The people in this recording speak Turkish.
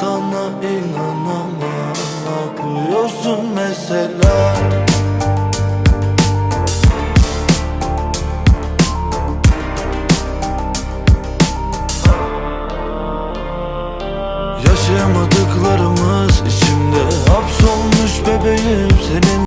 Sana inanamam. Ne yapıyorsun mesela. Yaşayamadım